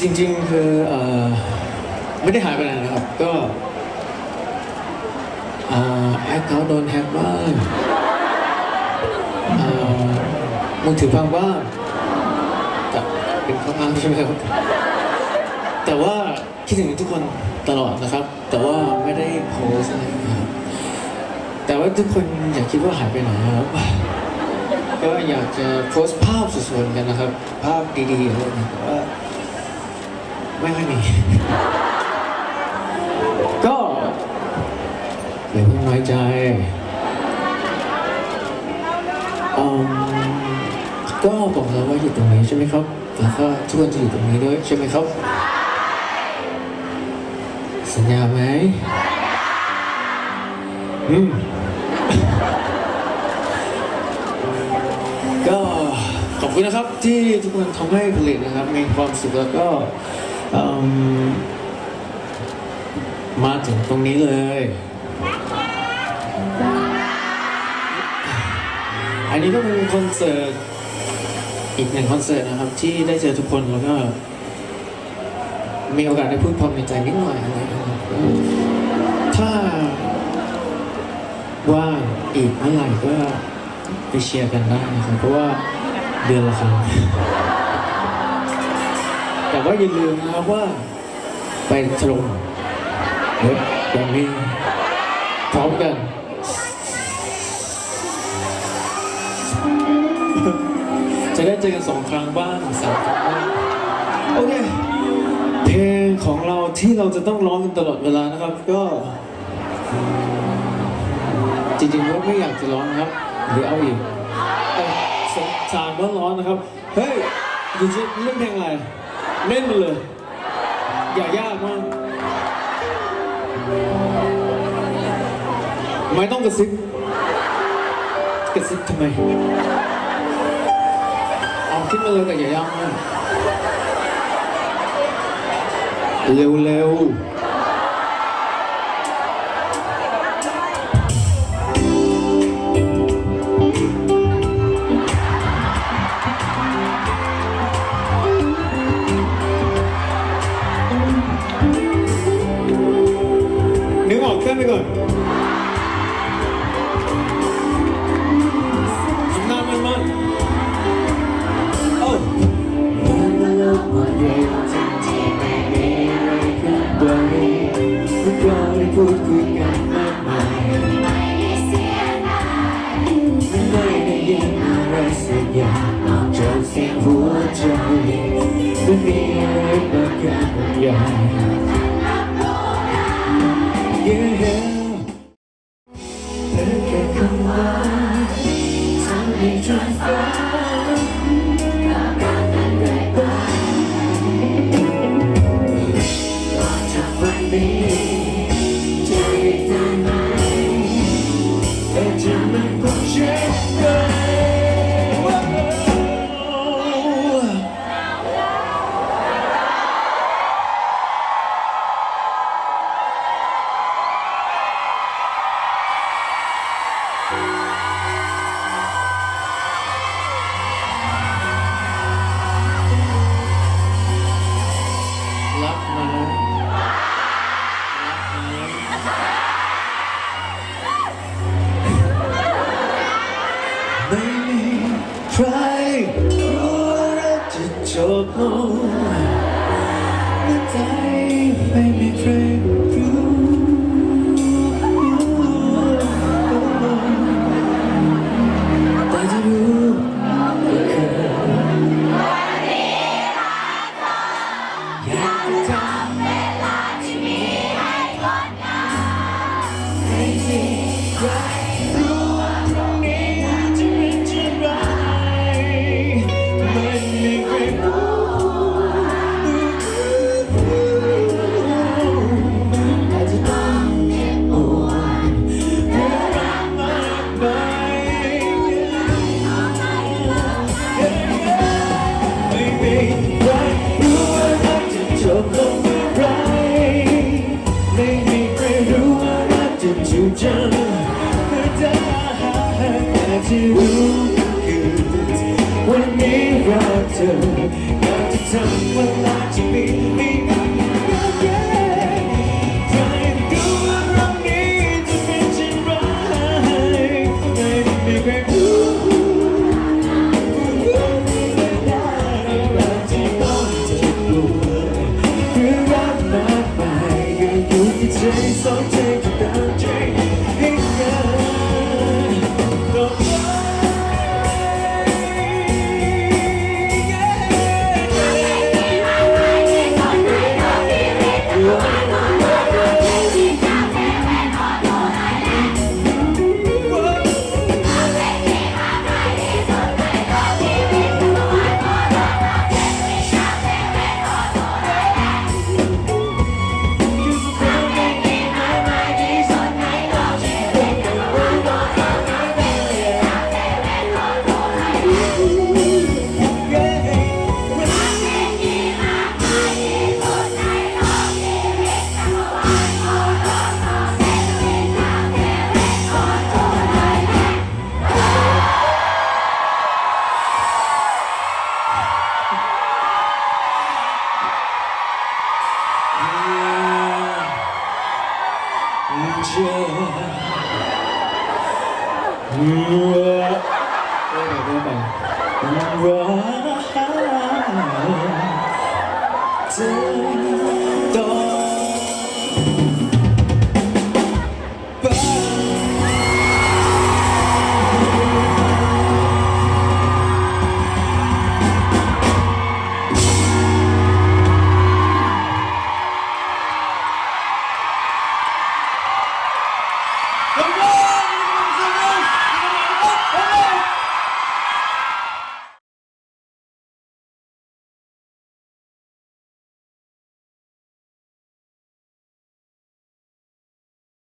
จริง ๆ คือเอ่อไม่ได้หายไปไหนนะครับ ก็แอคเคาท์โดนแฮกบ้างมือถือพังบ้างเป็นข้ออ้างใช่ไหมครับ แต่ว่าคิดถึงทุกคนตลอดนะครับ แต่ว่าไม่ได้โพสอะไรนะครับแต่ว่าทุกคนอย่าคิดว่าหายไปไหนครับก็อยากจะโพสภาพสวยๆกันนะครับ ภาพดีๆอะไรอย่างเงี้ยแต่ว่า ไม่ค่อยมี ก็อย่าเพิ่งน้อยใจอืมก็บอกแล้วว่าอยู่ตรงนี้ใช่ไหมครับแล้วก็ทุกคนจะอยู่ตรงนี้ด้วยใช่ไหมครับ สัญญาไหมอืมก็ขอบคุณนะครับที่ทุกคนทำให้ผลิตนะครับ มีความสุขแล้วก็ มาถึงตรงนี้เลย อันนี้ก็เป็นคอนเสิร์ตอีกหนึ่งคอนเสิร์ตนะครับ ที่ได้เจอทุกคนแล้วก็มีโอกาสได้พูดความในใจนิดหน่อยอะไรนะครับถ้าว่างอีกเมื่อไหร่ก็ไปเชียร์กันได้นะครับ เพราะว่าเดือนละครั้งแต่ว่าอย่าลืมนะครับว่าไปถล่ม เว็บตรงนี้พร้อมกันจะได้เจอกันสองครั้งบ้างสามครั้งบ้างโอเคเพลงของเราที่เราจะต้องร้องกันตลอดเวลานะครับ ก็ จริงๆก็ไม่อยากจะร้องนะครับหรือเอาอีกเอ้ยสงสารว่าร้อนนะครับ เฮ้ยอยู่จะเล่นเพลงอะไรเล่นไปเลย อย่ายากมาก ม่ต้องกระซิบกระซิบทำไมเอาขึ้นมาเลยแต่อย่ายากมากเร็วๆ ได้พูดคุยกันมากมายไม่ได้ยินอะไรสักอย่างนอกจากเสียงหัวใจไม่มีอะไรบางอย่างบางอย่าง รู้ว่าเกจะจูบจำเมื่อได้แต่ที่รู้ก็คือวันนี้เราเจออยากจะททำเวลาจะมี เชื่อว่าเ